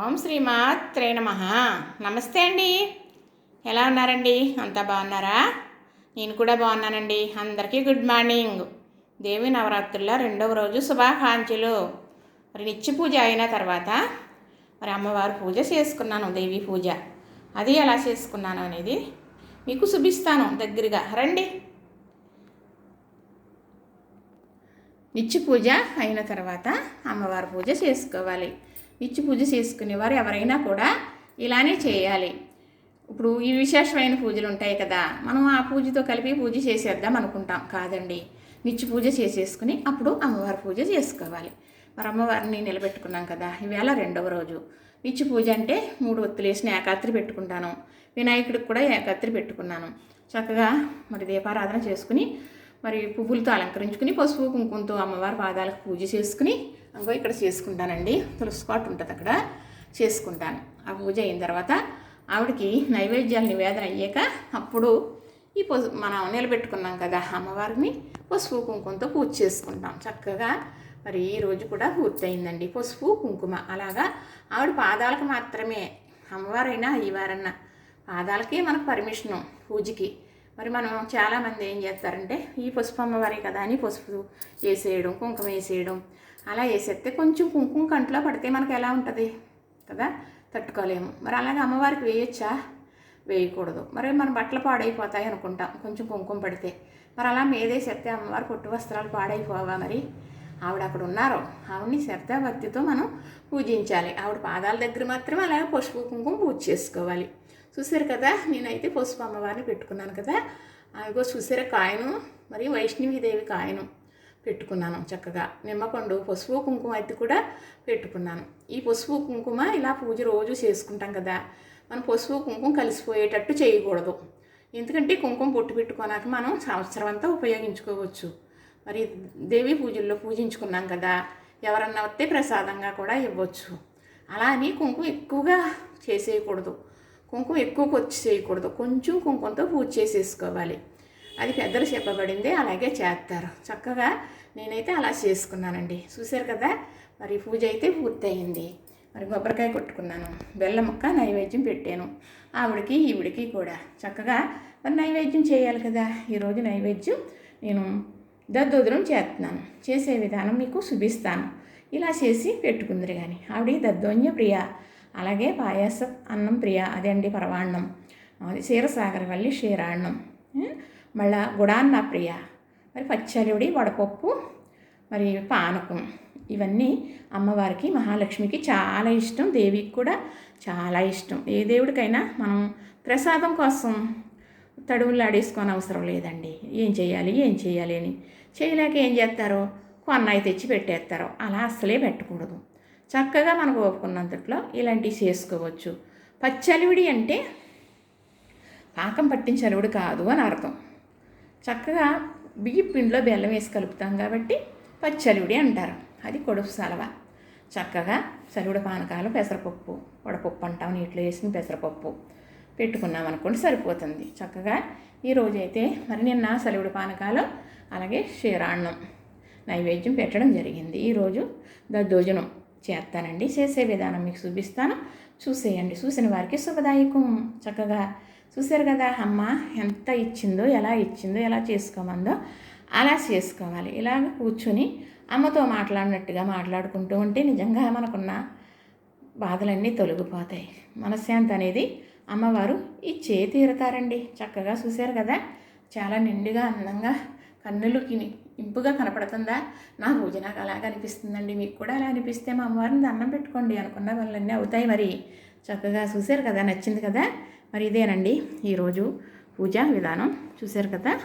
ఓం శ్రీమాత్రే నమ. నమస్తే అండి. ఎలా ఉన్నారండి? అంతా బాగున్నారా? నేను కూడా బాగున్నానండి. అందరికీ గుడ్ మార్నింగ్ దేవి నవరాత్రుల రెండవ రోజు శుభాకాంక్షలు. మరి నిత్య పూజ అయిన తర్వాత మరి అమ్మవారి పూజ చేసుకున్నాను దేవి పూజ. అది ఎలా చేసుకున్నాను అనేది మీకు చూపిస్తాను దగ్గరగా. రండి. నిత్య పూజ అయిన తర్వాత అమ్మవారి పూజ చేసుకోవాలి. ఇచ్చి పూజ చేసుకునేవారు ఎవరైనా కూడా ఇలానే చేయాలి. ఇప్పుడు ఈ విశేషమైన పూజలు ఉంటాయి కదా మనం ఆ పూజతో కలిపి పూజ చేసేద్దాం అనుకుంటాం. కాదండి. నిత్య పూజ చేసేసుకుని అప్పుడు అమ్మవారి పూజ చేసుకోవాలి. మరి అమ్మవారిని నిలబెట్టుకున్నాం కదా ఈవేళ రెండవ రోజు. నిత్య పూజ అంటే మూడు ఒత్తులేసిన ఏకాత్రి పెట్టుకుంటాను. వినాయకుడికి కూడా ఏకాత్రి పెట్టుకున్నాను. చక్కగా మరి దీపారాధన చేసుకుని మరి పువ్వులతో అలంకరించుకుని పసుపు కుంకుమతో అమ్మవారి పాదాలకు పూజ చేసుకుని ఇంకో ఇక్కడ చేసుకుంటానండి. తులసి పాటు ఉంటుంది అక్కడ. చేసుకుంటాను. ఆ పూజ అయిన తర్వాత ఆవిడకి నైవేద్యాలు నివేదన అయ్యాక అప్పుడు ఈ పసు మనం నిలబెట్టుకున్నాం కదా అమ్మవారిని పసుపు కుంకుమతో పూజ చేసుకుంటాం. చక్కగా మరి ఈ రోజు కూడా పూర్తయిందండి. పసుపు కుంకుమ అలాగా ఆవిడ పాదాలకు మాత్రమే అమ్మవారైనా అయ్యవారన్నా పాదాలకే మనకు పర్మిషను పూజకి. మరి మనం చాలామంది ఏం చేస్తారంటే ఈ పసుపు అమ్మవారి కదా అని పసుపు వేసేయడం కుంకుమ వేసేయడం అలా వేసేస్తే కొంచెం కుంకుమ కంట్లో పడితే మనకు ఎలా ఉంటుంది కదా? తట్టుకోలేము. మరి అలాగే అమ్మవారికి వేయచ్చా? వేయకూడదు. మరి మన బట్టలు పాడైపోతాయి అనుకుంటాం కొంచెం కుంకుమ పడితే. మరి అలా మీదేసేస్తే అమ్మవారి పొట్టు వస్త్రాలు పాడైపోవా మరి? ఆవిడ అక్కడ ఉన్నారు ఆవిడని శ్రద్ధాభక్తితో మనం పూజించాలి. ఆవిడ పాదాల దగ్గర మాత్రమే అలాగే పసుపు కుంకుమ పూజ చేసుకోవాలి. చూసారు కదా నేనైతే పసుపు అమ్మవారిని పెట్టుకున్నాను కదా. అదిగో చూసారా కాయను మరి వైష్ణవీదేవి కాయను పెట్టుకున్నాను చక్కగా. నిమ్మపండు పసుపు కుంకుమ అయితే కూడా పెట్టుకున్నాను. ఈ పసుపు కుంకుమ ఇలా పూజ రోజు చేసుకుంటాం కదా మనం పసుపు కుంకుమ కలిసిపోయేటట్టు చేయకూడదు. ఎందుకంటే కుంకుమ పొట్టు పెట్టుకోనాక మనం సంవత్సరం అంతా ఉపయోగించుకోవచ్చు. మరి దేవి పూజల్లో పూజించుకున్నాం కదా ఎవరన్నా వస్తే ప్రసాదంగా కూడా ఇవ్వచ్చు. అలా అని కుంకుమ ఎక్కువగా చేసేయకూడదు. కుంకుమ ఎక్కువ ఖర్చు చేయకూడదు కొంచెం కుంకుమతో పూజ చేసేసుకోవాలి. అది పెద్దలు చెప్పబడింది అలాగే చేస్తారు. చక్కగా నేనైతే అలా చేసుకున్నానండి. చూశారు కదా? మరి పూజ అయితే పూర్తయింది. మరి కొబ్బరికాయ కొట్టుకున్నాను. బెల్లం ముక్క నైవేద్యం పెట్టాను. ఆవిడకి ఈవిడికి కూడా. చక్కగా మరి నైవేద్యం చేయాలి కదా? ఈరోజు నైవేద్యం నేను దద్దోదరం చేస్తున్నాను. చేసే విధానం మీకు చూపిస్తాను. ఇలా చేసి పెట్టుకుందరు కానీ ఆవిడ దద్దోన్య ప్రియ అలాగే పాయాస అన్నం ప్రియ అదే అండి పరవాన్నం అది క్షీరసాగర వల్లి క్షీరాన్నం. మళ్ళా గుడాన్న ప్రియ. మరి పచ్చడివిడి వడపప్పు మరి పానకం. ఇవన్నీ అమ్మవారికి మహాలక్ష్మికి చాలా ఇష్టం. దేవికి కూడా చాలా ఇష్టం. ఏ దేవుడికైనా మనం ప్రసాదం కోసం తడువులు ఆడేసుకొని అవసరం లేదండి. ఏం చేయాలి ఏం చేయాలి అని. చేయలేక ఏం చేస్తారో? కొన్నాయి తెచ్చి పెట్టేస్తారు. అలా అస్సలే పెట్టకూడదు. చక్కగా మనకు ఒప్పుకున్నంతట్లో ఇలాంటివి చేసుకోవచ్చు. పచ్చలివిడి అంటే పాకం పట్టించలివిడి కాదు అని అర్థం. చక్కగా బియ్య పిండిలో బెల్లం వేసి కలుపుతాం కాబట్టి పచ్చలివిడి అంటారు. అది కొడుపు సలవ. చక్కగా చలివిడి పానకాలు పెసరపప్పు వడపప్పు అంటాం. నీటిలో వేసిన పెసరపప్పు పెట్టుకున్నాం అనుకోండి సరిపోతుంది. చక్కగా ఈరోజైతే మరి నిన్న సలివిడి పానకాలు అలాగే క్షీరాన్నం నైవేద్యం పెట్టడం జరిగింది. ఈరోజు దద్దోజనం. చేస్తానండి. చేసే విధానం మీకు చూపిస్తాను. చూసేయండి. చూసిన వారికి శుభదాయకం. చక్కగా చూశారు కదా అమ్మ ఎంత ఇచ్చిందో ఎలా ఇచ్చిందో ఎలా చేసుకోమందో అలా చేసుకోవాలి. ఇలాగ కూర్చొని అమ్మతో మాట్లాడినట్టుగా మాట్లాడుకుంటూ ఉంటే నిజంగా మనకున్న బాధలన్నీ తొలగిపోతాయి. మనశ్శాంతి అనేది అమ్మవారు ఇచ్చే తీరుతారండి. చక్కగా చూశారు కదా చాలా నిండుగా అందంగా కన్నులకి ఇంపుగా కనపడుతుందా? నాకు నాకు అలాగ అనిపిస్తుందండి. మీకు కూడా అలా అనిపిస్తే మా అమ్మవారిని దండం పెట్టుకోండి అనుకున్న వాళ్ళన్నీ అవుతాయి మరి. చక్కగా చూశారు కదా? నచ్చింది కదా? మరి ఇదేనండి. ఈరోజు పూజా విధానం. చూశారు కదా?